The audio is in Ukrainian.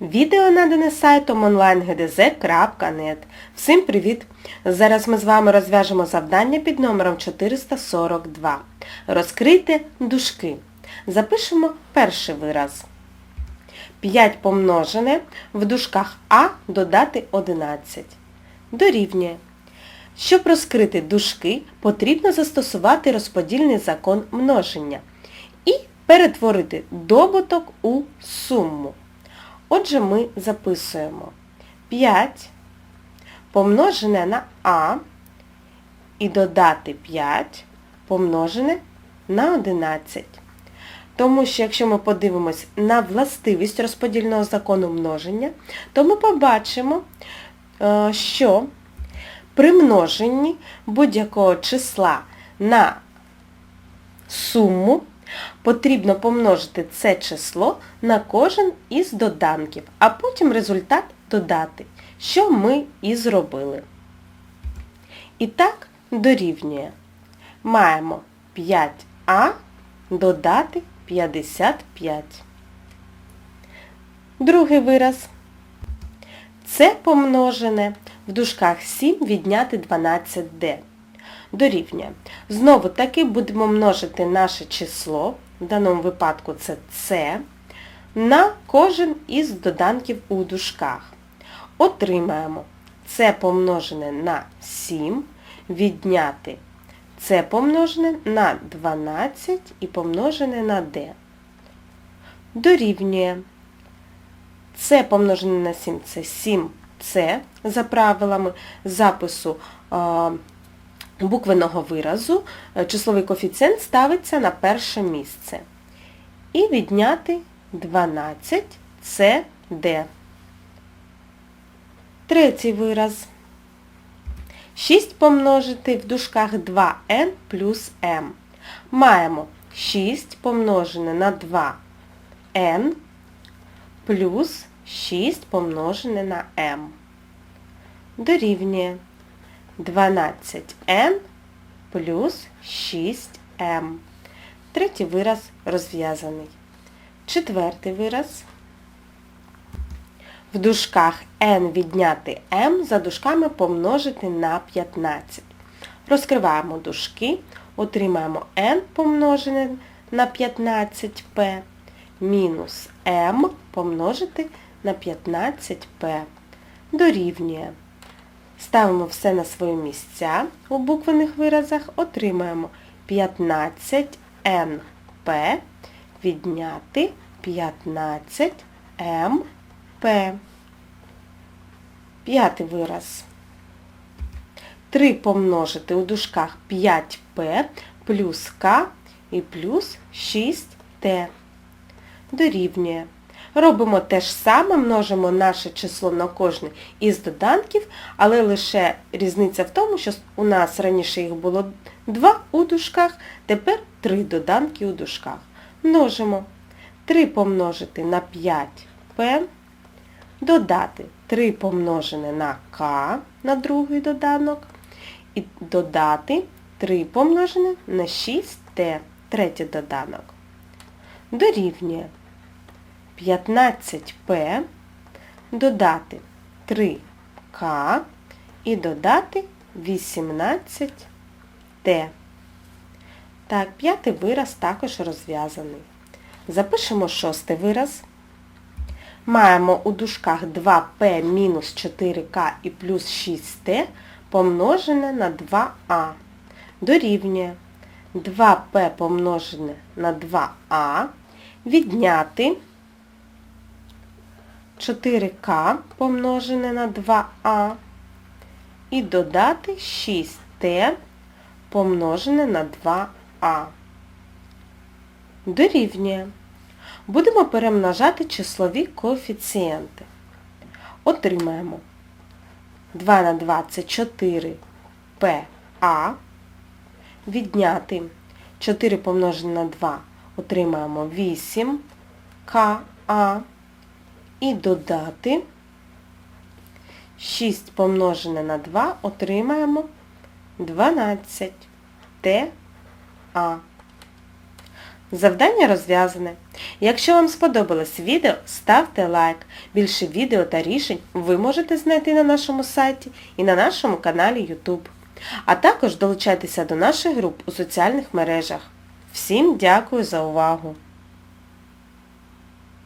Відео надане сайтом onlinegdz.net. Всім привіт! Зараз ми з вами розв'яжемо завдання під номером 442. Розкрийте дужки. Запишемо перший вираз. 5 помножене в дужках А додати 11. Дорівнює. Щоб розкрити дужки, потрібно застосувати розподільний закон множення і перетворити добуток у суму. Отже, ми записуємо 5 помножене на А і додати 5 помножене на 11. Тому що якщо ми подивимось на властивість розподільного закону множення, то ми побачимо, е, що при множенні будь-якого числа на суму потрібно помножити це число на кожен із доданків, а потім результат додати, що ми і зробили. І так дорівнює. Маємо 5а додати 55. Другий вираз. Це помножене в дужках 7 відняти 12d. Дорівнює. Знову таки будемо множити наше число, в даному випадку це С, на кожен із доданків у дужках. Отримаємо С помножене на 7, відняти С помножене на 12 і помножене на d. Дорівнює. С помножене на 7 це 7С за правилами запису буквеного виразу. Числовий коефіцієнт ставиться на перше місце. І відняти 12 це d. Третій вираз. 6 помножити в дужках 2n плюс m. Маємо 6 помножене на 2n плюс 6 помножене на m. Дорівнює 12n плюс 6m. Третій вираз розв'язаний. Четвертий вираз. В дужках n відняти m за дужками помножити на 15. Розкриваємо дужки, отримаємо n помножене на 15p мінус m помножити на 15p. Дорівнює. Ставимо все на свої місця у буквених виразах, отримаємо 15np відняти 15mp. П'ятий вираз. 3 помножити у дужках 5p плюс k і плюс 6t. Дорівнює. Робимо те ж саме, множимо наше число на кожне із доданків, але лише різниця в тому, що у нас раніше їх було 2 у дужках, тепер 3 доданки у дужках. Множимо 3 помножити на 5p, додати 3 помножене на k на другий доданок, і додати 3 помножене на 6t, третій доданок. Дорівнює. 15p, додати 3k і додати 18t. Так, п'ятий вираз також розв'язаний. Запишемо шостий вираз. Маємо у дужках 2p мінус 4k і плюс 6t помножене на 2a. Дорівнює 2p помножене на 2a відняти 4К помножене на 2А і додати 6Т помножене на 2А. Дорівнює. Будемо перемножати числові коефіцієнти. Отримаємо 2 на 2 це 4ПА. Відняти 4 помножене на 2 отримаємо 8КА і додати 6 помножене на 2 отримаємо 12 ТА. Завдання розв'язане. Якщо вам сподобалось відео, ставте лайк. Більше відео та рішень ви можете знайти на нашому сайті і на нашому каналі YouTube. А також долучайтеся до наших груп у соціальних мережах. Всім дякую за увагу!